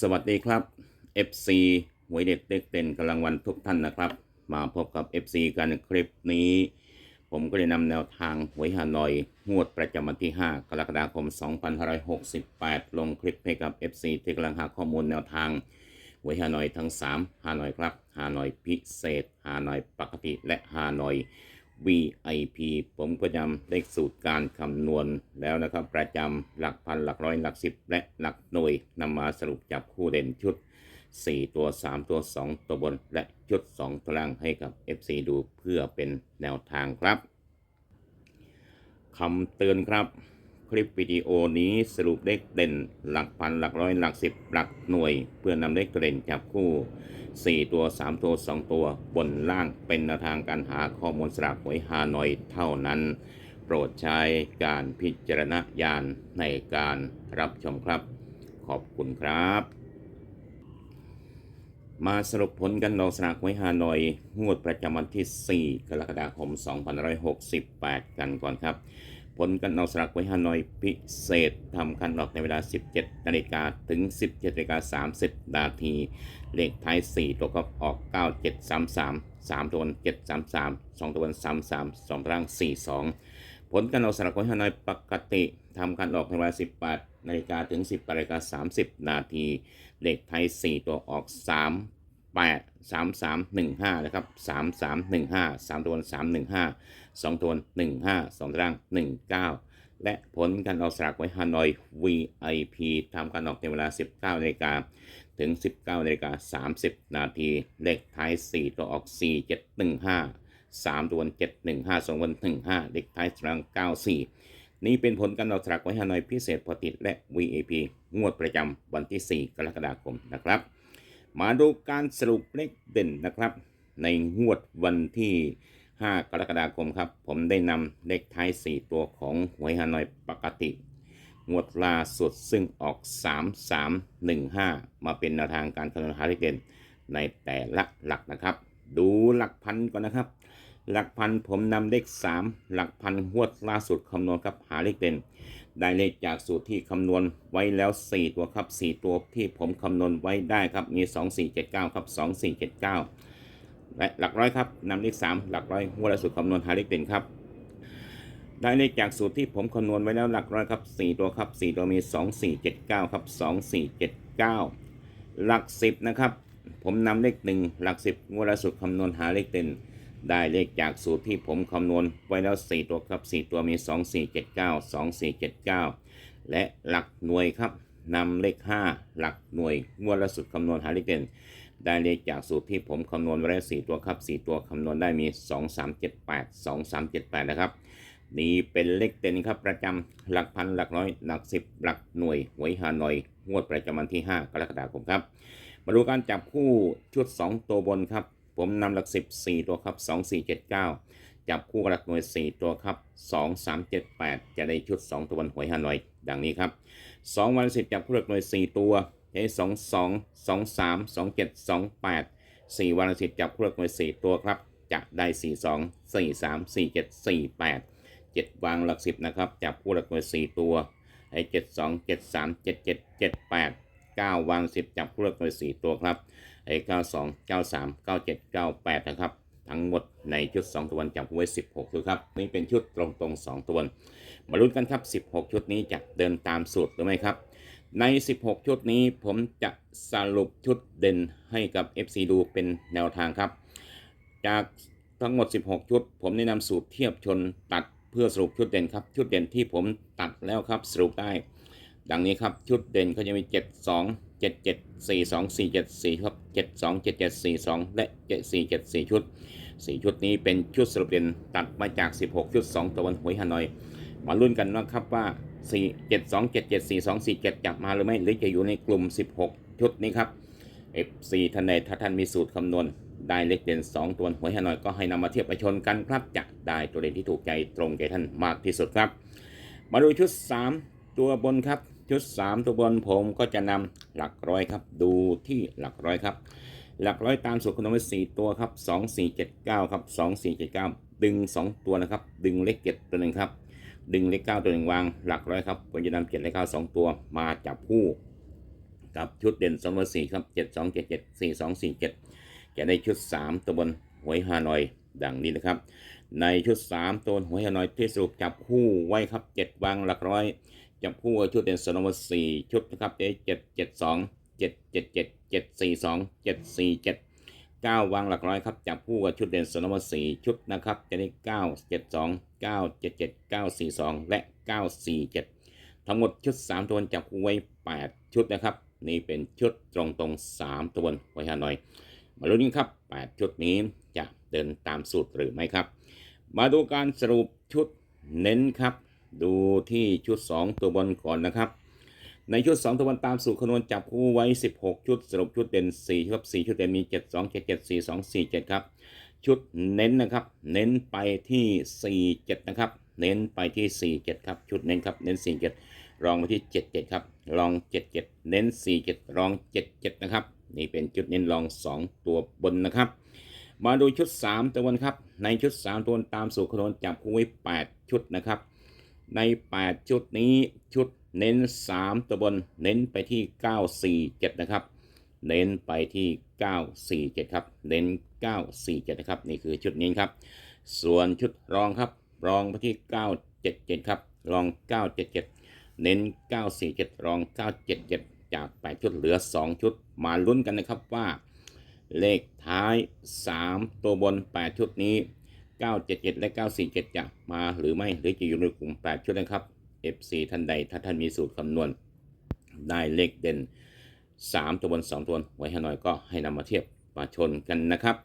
สวัสดีครับ FC หวยเด็ดเด็กเด่นกำลังวันทุกท่านนะครับ มาพบกับ FC กันคลิปนี้ ผมก็ได้นำแนวทางหวยฮานอยงวดประจำวันที่ 5 กรกฎาคม 2568 ลงคลิปให้กับ FC ที่กำลังหาข้อมูลแนวทางหวยฮานอยทั้ง 3 ฮานอยครับ ฮานอยพิเศษ ฮานอยปกติและฮานอย VIP ผมก็จำเลขสูตรการคำนวณแล้วนะครับ ประจำหลักพันหลักร้อยหลักสิบและหลักหน่วยนำมาสรุปจับคู่เด่นชุด 4 ตัว 3 ตัว 2 ตัวบน และชุด 2 ตัวล่างให้กับ FC ดูเพื่อเป็นแนวทางครับคำเตือนครับ ลิปวิดีโอนี้สรุปเลขเด่นหลักพันหลักร้อยหลักสิบหลักหน่วย เพื่อนำเลขเด่นจับคู่ 4 ตัว 3 ตัว 2 ตัวบนล่างเป็นแนวทางการหาข้อมูลสลากหวยฮานอยเท่านั้น โปรดใช้การพิจารณญาณในการรับชมครับ ขอบคุณครับ มาสรุปผลกันดอกสลากหวยฮานอยงวดประจำวันที่ 4 กรกฎาคม 2568 กันก่อนครับ ผลกันออกสลากหวยฮานอยพิเศษทำกันออกในเวลา 17 นาฬิกาถึง 17นาฬิกา30 นาที เลขท้าย 4 ตัวก็ออก 9733 3 ตัวน733 2 ตัวน33 2ตาราง 42 ผลการออกสลากหวยฮานอยปกติทำการออกในเวลา 18นาฬิกาถึง18นาฬิกา30 นาที เลขไทย4 ตัวออก 3 8 3 3 1 5นะครับ3 3 1 5 3ตัวบน3 1 5 2ตัวบน1 5 2ตาราง19และผลการออกสลากไว้ฮานอย VIP ทำการออกในเวลา 19นาฬิกาถึง 19นาฬิกา30 นาที เลขท้าย 4 ตัวออก 4 7 1 5 3ตัวบน7 1 5 2บน1 5 เลขท้ายตาราง94 นี่เป็นผลการออกสลากไว้ฮานอยพิเศษพอติดและ VIP งวดประจำวันที่ 4 กรกฎาคมนะครับ มาดูการสรุปเลขเด่นนะครับ ในงวดวันที่ 5 กรกฎาคมครับ ผมได้นำเลขท้าย 4 ตัวของหวยฮานอยปกติ งวดล่าสุดซึ่งออก 3315 มาเป็นแนวทางการคำนวณหาเลขเด่นในแต่ละหลักนะครับ ดูหลักพันก่อนนะครับ หลักพันผมนำเลข 3 หลักพันงวดล่าสุดคำนวณครับหาเลขเด่น ได้เลขจากสูตรที่คำนวณไว้แล้ว 4 ตัวครับ 4 ตัวที่ผมคำนวณไว้ได้ครับมี 2479 ครับ 2479 และหลักร้อยครับนำเลข 3 หลักร้อยงวดล่าสุดคำนวณหาเลขเด่นครับ ได้เลขจากสูตรที่ผมคำนวณไว้แล้วหลักร้อยครับ 4 ตัวครับ 4 ตัวมี 2479 ครับ 2479 หลัก 10 นะครับ ผมนำเลข 1 หลัก 10งวดล่าสุดคำนวณหาเลขเด่น ได้เลขจากสูตรที่ผมคำนวณไว้แล้ว 4 ตัวครับ 4 ตัวมี 2479 2479 และหลักหน่วยครับนำเลข 5 หลักหน่วยงวดล่าสุดคำนวณหาเลขเด่นได้เลขจากสูตรที่ผมคำนวณไว้แล้ว4ตัวครับ 4 ตัวคำนวณได้มี 2378 2378 นะครับ นี่เป็นเลขเด่นครับประจำหลักพันหลักร้อยหลักสิบหลักหน่วยหวยฮานอยงวดประจำวันที่ 5 กรกฎาคมครับ มาดูการจับคู่ชุด 2 ตัวบนครับ ผมนำหลักสิบ4ตัวครับ2479จับคู่กับหลักหน่วย4ตัวครับ2378จะได้ชุด2ตัวบนหวยฮานอยดังนี้ครับ2วันสิบจับคู่หลักหน่วย4ตัวได้22 23 27 28 4วันสิบจับคู่หลักหน่วย4ตัวครับจะได้42 43 47 48 7วางหลักสิบนะครับจับคู่หลักหน่วย4ตัวให้72 73 77 78 9วางสิบจับคู่หลักหน่วย4ตัวครับ ไอ้92 93 97 98 นะครับ ทั้งหมดในชุด 2 ตัวจับไว้ 16 ตัวครับ นี่เป็นชุดตรงๆ 2 ตัวมาลุ้นกันครับ 16 ชุดนี้จะเดินตามสูตรหรือไม่ครับใน 16 ชุดนี้ผมจะสรุปชุดเด่นให้กับ FC ดูเป็นแนวทางครับ จากทั้งหมด 16 ชุด ผมแนะนำสูตรเทียบชนตัดเพื่อสรุปชุดเด่นครับ ชุดเด่นที่ผมตัดแล้วครับสรุปได้ ดังนี้ครับชุดเด่นเขาจะมี 7 2 7 7 4 2 4 7 4ครับ7 2 7 7 4 2และ 7 4 7 4 ชุด 4 ชุดนี้เป็นชุดสรุปเด่นตัดมาจาก 16 ชุด 2ตะวันหวยฮานอย มาลุ้นกันนะครับว่า 4 7 2 7 7 4 2 4 7 จับมาหรือไม่หรือจะอยู่ในกลุ่ม 16 ชุดนี้ครับ F4 ท่านใดถ้าท่านมีสูตรคำนวณได้เลขเด่น 2 ตัวหวยฮานอยก็ให้นำมาเทียบไปชนกันครับจะได้ตัวเด่นที่ถูกใจตรงใจท่านมากที่สุดครับ มาดูชุด 3 ตัวบนครับ ชุด3ตัวบนผมก็จะนำหลักร้อยครับ ดูที่หลักร้อยครับ หลักร้อยตามสูตรคำนวณไว้4ตัวครับ2 4 7 9ครับ2 4 7 9ดึง2ตัวนะครับ ดึงเลข7ตัวหนึ่งครับ ดึงเลข9ตัวหนึ่งวางหลักร้อยครับผมจะนำ7เลข9 2ตัวมาจับคู่ กับชุดเด่นสองตัวสี่ครับเจ็ดสองเจ็ดเจ็ดสี่สองสี่เจ็ดจะได้ชุดสามตัวบนหวยฮานอยดังนี้นะครับ ในชุดสามตัวหวยฮานอยที่สรุปจับคู่ไว้ครับเจ็ดวางหลักร้อย จับคู่กับชุดเด่นสองตัวสี่ชุดนะครับเจ็ดเจ็ดเจ็ดสองเจ็ดเจ็ดเจ็ดเจ็ดสี่สองเจ็ดสี่เจ็ดเก้าวางหลักร้อยครับจับคู่กับชุดเด่นสองตัวสี่ชุดนะครับจะได้เก้าเจ็ดสองเก้าเจ็ดเจ็ดเก้าสี่สองและเก้าสี่เจ็ดทั้งหมดชุด3ตัวจับคู่ไว้8ชุดนะครับ นี่เป็นชุดตรงตรงๆ3ตัวไว้ฮานอย มาลุ้นกันครับ8ชุดนี้จะเดินตามสูตรหรือไม่ครับ มาดูการสรุปชุดเน้นครับ ดูที่ชุด 2 ตัวบนก่อนนะครับ ในชุด 2 ตัวบนตามสูตรคำนวณจับคู่ไว้ 16 ชุดสรุปชุดเด่น4ครับ4ชุดเด่นมี 7 2 7 7 4 2 4 7 ครับ ชุดเน้นนะครับ เน้นไปที่ 4 7 นะครับ เน้นไปที่ 4 7 ครับ ชุดเน้นครับ เน้น 4 7 รองมาที่ 7 7 ครับ รอง 7 7 เน้น 4 7 รอง 7 7 นะครับ นี่เป็นชุดเน้นรอง 2 ตัวบนนะครับมาดูชุด 3 ตัวบนครับ ในชุด 3 ตัวบนตามสูตรคำนวณจับคู่ไว้ 8 ชุดนะครับ ใน 8 ชุดนี้ชุดเน้น 3 ตัวบน เน้นไปที่ 9 4 7 นะครับ เน้นไปที่ 947 ครับ เน้น 947 นะครับ นี่คือชุดนี้ครับ ส่วนชุดรองครับ รองไปที่ 977 ครับ รอง 977 เน้น 947 รอง 977 จาก 8 ชุดเหลือ 2 ชุด มาลุ้นกันนะครับว่า เลขท้าย 3 ตัวบน 8 ชุดนี้ 977 และ 947 จะมาหรือไม่หรือจะอยู่ในกลุ่ม 8 ชุดนะครับ FC ท่านใดถ้าท่านมีสูตรคำนวณ ได้เลขเด่น 3 ตัวบน 2 ตัวไว้ให้หน่อยก็ให้นำมาเทียบมาชนกันนะครับ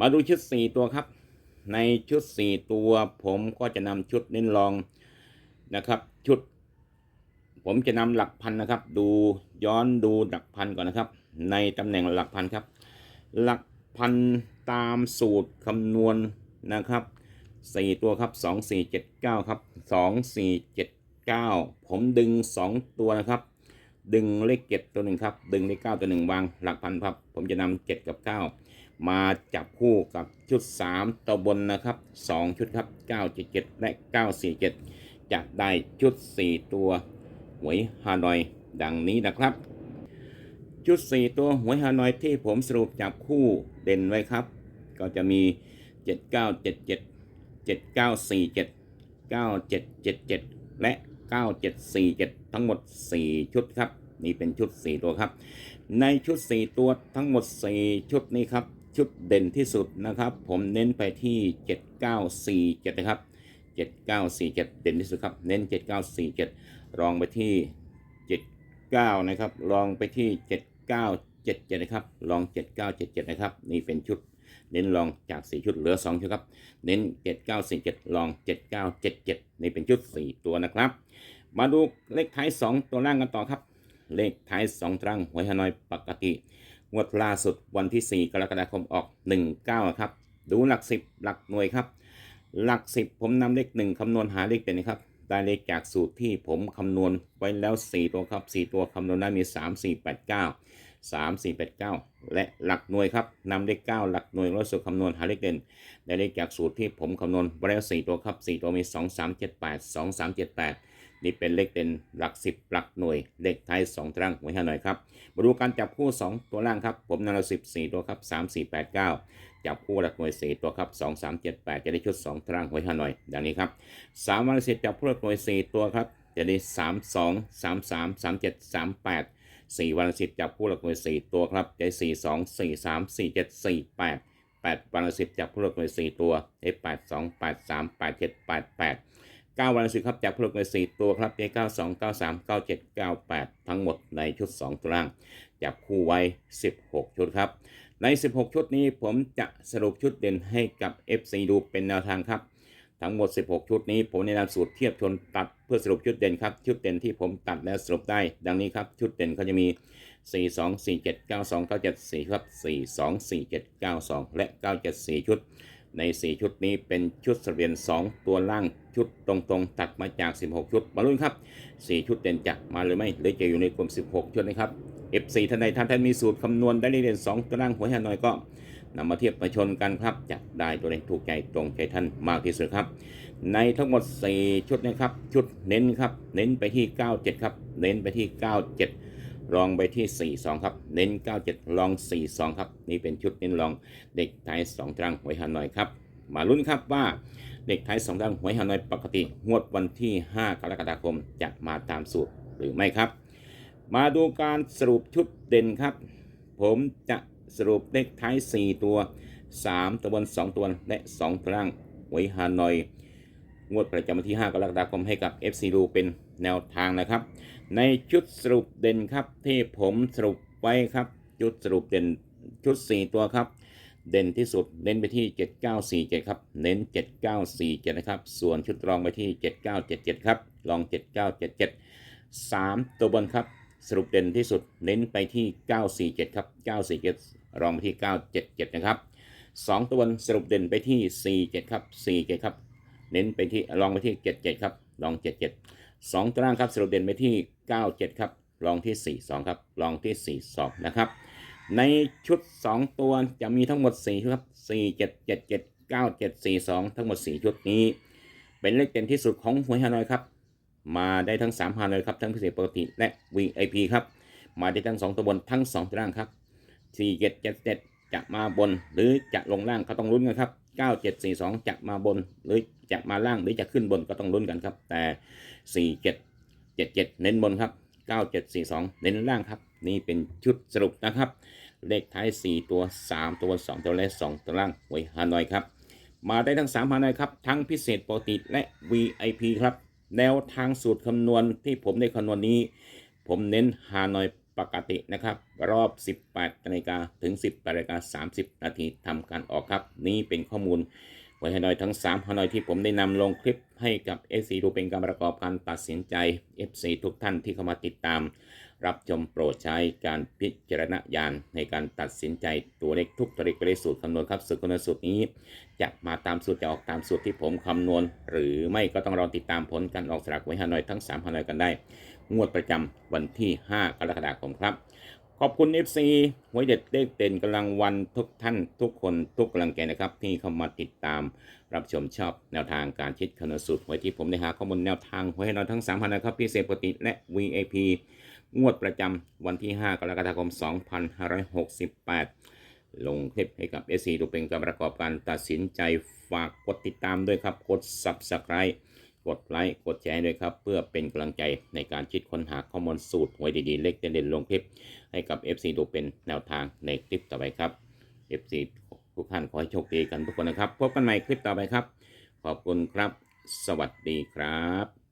มาดูชุด 4 ตัวครับ ในชุด 4 ตัวผมก็จะนำชุดเน้นรองนะครับ ชุด ผมจะนำหลักพันนะครับ ดูย้อนดูหลักพันก่อนนะครับ ในตำแหน่งหลักพันครับ หลักพันตามสูตรคำนวณ นะครับ4ตัวครับ2 4 7 9ครับ2 4 7 9ผมดึง2ตัวนะครับ ดึงเลขเจ็ดตัวหนึ่งครับ ดึงเลขเก้าตัวหนึ่งวางหลักพันครับ ผมจะนำเจ็ดกับเก้ามาจับคู่กับชุดสามตัวบนนะครับสองชุดครับเก้าเจ็ดเจ็ดและเก้าสี่เจ็ดจะได้ชุดสี่ตัวหวยฮานอยดังนี้นะครับ ชุดสี่ตัวหวยฮานอยที่ผมสรุปจับคู่เด่นไว้ครับ ก็จะมี เจ็ดเก้าเจ็ดเจ็ดเจ็ดเก้าสี่เจ็ดเก้าเจ็ดเจ็ดเจ็ดและ9747ทั้งหมด4ชุดครับ นี่เป็นชุด4ตัวครับ ในชุด4ตัวทั้งหมด4ชุดนี้ครับ ชุดเด่นที่สุดนะครับ ผมเน้นไปที่7947นะครับ7947เก้าสี่เจ็ดเด่นที่สุดครับ เน้น7947รองไปที่79นะครับรองไปที่7977นะครับ รอง7977นะครับ นี่เป็นชุด เน้นรองจาก 4 ชุดเหลือ 2 ชุดครับ เน้น 7947 ลอง 7977 นี่เป็นชุด 4 ตัวนะครับ มาดูเลขท้าย 2 ตัวล่างกันต่อครับ เลขท้าย 2 ตรังหวยฮานอยปกติ งวดล่าสุดวันที่ 4 กรกฎาคมออก 19 ครับ ดูหลัก 10 หลักหน่วยครับ หลัก 10 ผมนำเลข 1คำนวณหาเลขเด่นนะครับได้เลขจากสูตรที่ผมคำนวณไว้แล้ว 4 ตัวครับ 4 ตัวคำนวณได้มี 3 4 8 9 3 4 8 9 และหลักหน่วยครับนำเลข9หลักหน่วยร้อยสูตรคำนวณหาเลขเด่น ได้เลขจากสูตรที่ผมคำนวณไว้แล้ว4ตัวครับ 4 ตัวมี 2 3 7 8 2 3 7 8 นี่เป็นเลขเด่นหลัก 10 หลักหน่วย เลขไทย 2ตรางไว้ให้หน่อยครับ มาดูการจับคู่ 2 ตัวล่างครับ ผมนำเรา14 ตัวครับ 3 4 8 9 จับคู่หลักหน่วย 4 ตัวครับ 2 3 7 8 จะได้ชุด 2ตรางไว้ให้หน่อย ดังนี้ครับ3วันละสิบจับคู่หลักหน่วย 4 ตัวครับจะได้ 3 2 3 3 3 7 3 8 สี่วันสิบจับคู่ละกหวยสี่ตัวครับใช้สี่สองสี่สามสี่เจ็ดสี่แปดแปดวันสิบจับคู่ละกหวยสี่ตัวใช้แปดสองแปดสามแปดเจ็ดแปดแปดเก้าวันสิบครับจับคู่ละกหวยสี่ตัวครับใช้เก้าสองเก้าสามเก้าเจ็ดเก้าแปดทั้งหมดในชุดสองตัวล่าง จับคู่ไว้สิบหกชุดครับในสิบหกชุดนี้ผมจะสรุปชุดเด่นให้กับ FC ดูเป็นแนวทางครับ ทั้งหมด 16 ชุดนี้ผมแนะนำสูตรเทียบชนตัดเพื่อสรุปชุดเด่นครับ ชุดเด่นที่ผมตัดและสรุปได้ ดังนี้ครับ ชุดเด่นเขาจะมี 4 2 4 7 9 2 9 7 4 ครับ 4 2 4 7 9 2 และ 974 ชุด ใน 4 ชุดนี้เป็นชุดเสบียน 2 ตัวล่างชุดตรงๆ ตัดมาจาก 16 ชุด มาลุ้นครับ 4 ชุดเด่นจะมาหรือไม่ หรือจะอยู่ในกลุ่ม 16 ชุดนะครับ F4 ท่านใดท่านท่านมีสูตรคำนวณได้เลขเด่น2ตัวล่างหัวหน้อยก็ นำมาเทียบมาชนกันครับจะได้ตัวเลขถูกใจตรงใจท่านมากที่สุดครับ ในทั้งหมด 4 ชุดนะครับ ชุดเน้นครับ เน้นไปที่ 97 ครับ เน้นไปที่ 97ลองไปที่ 42 ครับ เน้น 97ลอง 42 ครับ นี่เป็นชุดเน้นลองเด็กไทย2ตรังหวยฮานอยครับ มาลุ้นครับว่าเด็กไทย2ตรังหวยฮานอยปกติงวดวันที่ 5 กรกฎาคมจะมาตามสูตรหรือไม่ครับ มาดูการสรุปชุดเด่นครับ ผมจะ สรุปเลขท้าย 4 ตัว 3 ตัวบน 2 ตัวและ 2ตารางหวยฮานอย งวดประจำวันที่ 5 กรกฎาคมให้กับ FC ดูเป็นแนวทางนะครับ ในชุดสรุปเด่นครับที่ผมสรุปไว้ครับ ชุดสรุปเด่นชุด 4 ตัวครับ เด่นที่สุดเน้นไปที่ 7947 ครับ เน้น 7947 นะครับ ส่วนชุดรองไปที่ 7977 ครับลอง 7977 3 ตัวบนครับ สรุปเด่นที่สุดเน้นไปที่ 947 ครับ 947 รองไปที่ 977 นะครับ 2 ตัวสรุปเด่นไปที่ 47 ครับ 47 ครับ เน้นไปที่ลองไปที่ 77 ครับลอง 77 2 ตารางครับสรุปเด่นไปที่ 97 ครับลองที่ 42 ครับลองที่ 42 นะครับ ในชุด 2 ตัวจะมีทั้งหมด 4 ชุดครับ 4 7 7 7 9 7 4 2 ทั้งหมด 4 ชุดนี้ เป็นเลขเด่นที่สุดของหวยฮานอยครับ มาได้ทั้ง3ฮานอยครับ ทั้งพิเศษปกติและ VIP ครับ มาได้ทั้ง 2 ตัวบนทั้ง 2ตารางครับ4 7 7 7 จะมาบนหรือจะลงล่างก็ต้องลุ้นกันครับ 9742 จะมาบนหรือจะมาล่างหรือจะขึ้นบนก็ต้องลุ้นกันครับ แต่ 4777 เน้นบนครับ 9742 เน้นล่างครับ นี่เป็นชุดสรุปนะครับ เลขท้าย 4 ตัว 3 ตัว 2 ตัวและ 2 ตัวล่างหวยฮานอยครับ มาได้ทั้ง3ฮานอยครับ ทั้งพิเศษปกติและ VIP ครับ แนวทางสูตรคำนวณที่ผมได้คำนวณนี้ ผมเน้นฮานอยปกตินะครับ รอบ 18นาฬิกาถึง 18นาฬิกา30 นาทีทำการออกครับ นี่เป็นข้อมูลไว้ฮานอยทั้ง3ฮานอยที่ผมได้นำลงคลิปให้กับ FC ดูเป็นการประกอบการตัดสินใจ FC ทุกท่านที่เข้ามาติดตาม รับชมโปรดใช้การพิจารณญาณในการตัดสินใจตัวเลขทุกตัวเลขเลขสูตรคำนวณครับ สูตรคำนวณสูตรนี้ จะมาตามสูตรจะออกตามสูตรที่ผมคำนวณ หรือไม่ก็ต้องรอติดตามผลการออกสลากไว้ฮานอยทั้ง3ฮานอยกันได้ งวดประจำวันที่ 5 กรกฎาคมครับ ขอบคุณ FC หวยเด็ดเลขเด่นกำลังวันทุกท่านทุกคนทุกกำลังใจนะครับ ที่เข้ามาติดตามรับชมชอบแนวทางการคิดคำนวณสูตรหวยที่ผมได้หาข้อมูลแนวทางหวยให้เราทั้ง3พันนะครับพิเศษปกติและ VIP งวดประจำวันที่ 5 กรกฎาคม 2568 ลงคลิปให้กับ SC ดูเป็นการประกอบการตัดสินใจฝากกดติดตามด้วยครับ กด Subscribe กดไลค์กดแชร์ด้วยครับ เพื่อเป็นกำลังใจในการคิดค้นหาข้อมูลสูตรหวยดีๆ เล็กเด่นๆลงคลิป ให้กับ FC ดูเป็นแนวทางในคลิปต่อไปครับ FC ทุกท่านขอให้โชคดีกันทุกคนนะครับ พบกันใหม่คลิปต่อไปครับ ขอบคุณครับ สวัสดีครับ